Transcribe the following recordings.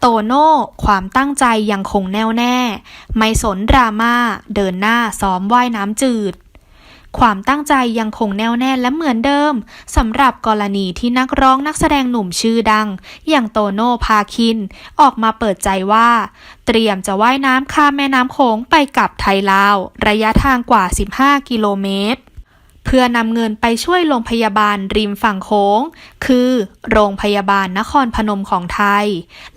โตโน่ความตั้งใจยังคงแน่วแน่ ไม่สนดราม่าเดินหน้าซ้อมว่ายน้ำจืด ความตั้งใจยังคงแน่วแน่และเหมือนเดิมสำหรับกรณีที่นักร้องนักแสดงหนุ่มชื่อดัง อย่างโตโน่พาคิน ออกมาเปิดใจว่า เตรียมจะว่ายน้ำข้ามแม่น้ำโขงไปกับไทยลาว ระยะทางกว่า 15 กิโลเมตร เพื่อนำเงินไปช่วยโรงพยาบาลริมฝั่งโขงคือ โรงพยาบาลนครพนมของไทย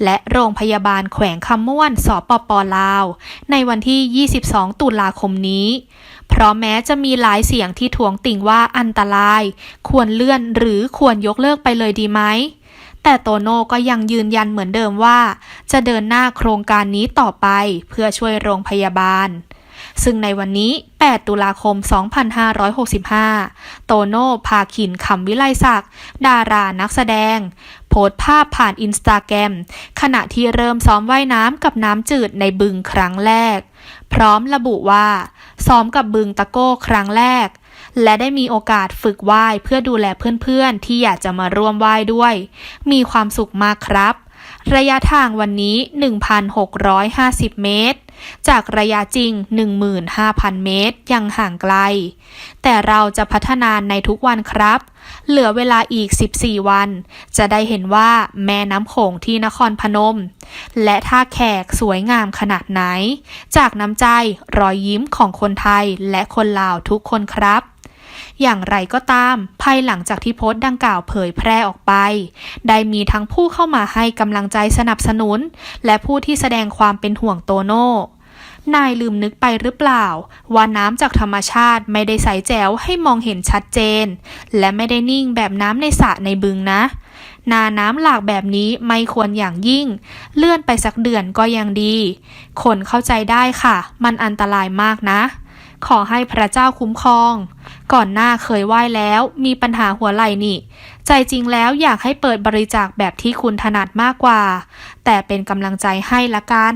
และโรงพยาบาลแขวงคำม่วนสปปลาว ในวันที่ 22 ตุลาคมนี้ เพราะแม้จะมีหลายเสียงที่ทวงติ่งว่าอันตราย ควรเลื่อนหรือควรยกเลิกไปเลยดีไหมแต่โตโน่ก็ยังยืนยันเหมือนเดิมว่า จะเดินหน้าโครงการนี้ต่อไปเพื่อช่วยโรงพยาบาล ซึ่งในวันนี้ 8 ตุลาคม 2565 โตโน่พาขินคำวิไลศักดิ์ดารานักแสดง โพสต์ภาพผ่านอินสตาแกรมขณะที่เริ่มซ้อมว่ายน้ำกับน้ำจืดในบึงครั้งแรก พร้อมระบุว่า ซ้อมกับบึงตะโก้ครั้งแรกและได้มีโอกาสฝึกว่ายเพื่อดูแลเพื่อนๆ ที่อยากจะมาร่วมว่ายด้วย มีความสุขมากครับ ระยะทางวันนี้ 1,650 เมตร จากระยะจริง 15,000 เมตร ยังห่างไกล แต่เราจะพัฒนาในทุกวันครับ เหลือเวลาอีก 14 วัน จะได้เห็นว่าแม่น้ำโขงที่นครพนม และท่าแขกสวยงามขนาดไหน จากน้ำใจรอยยิ้มของคนไทยและคนลาวทุกคนครับ อย่างไรก็ตาม ภายหลังจากที่โพสต์ดังกล่าวเผยแพร่ออกไป ได้มีทั้งผู้เข้ามาให้กำลังใจสนับสนุน และผู้ที่แสดงความเป็นห่วงโตโน่นายลืมนึกไปหรือเปล่า ว่าน้ำจากธรรมชาติไม่ได้ใสแจ๋วให้มองเห็นชัดเจน และไม่ได้นิ่งแบบน้ำในสระในบึงนะ นาน้ำหลากแบบนี้ไม่ควรอย่างยิ่ง เลื่อนไปสักเดือนก็ยังดี คนเข้าใจได้ค่ะ มันอันตรายมากนะ ขอให้พระเจ้าคุ้มครอง ก่อนหน้าเคยไหว้แล้ว มีปัญหาหัวไหล่นี่ ใจจริงแล้วอยากให้เปิดบริจาคแบบที่คุณถนัดมากกว่า แต่เป็นกำลังใจให้ละกัน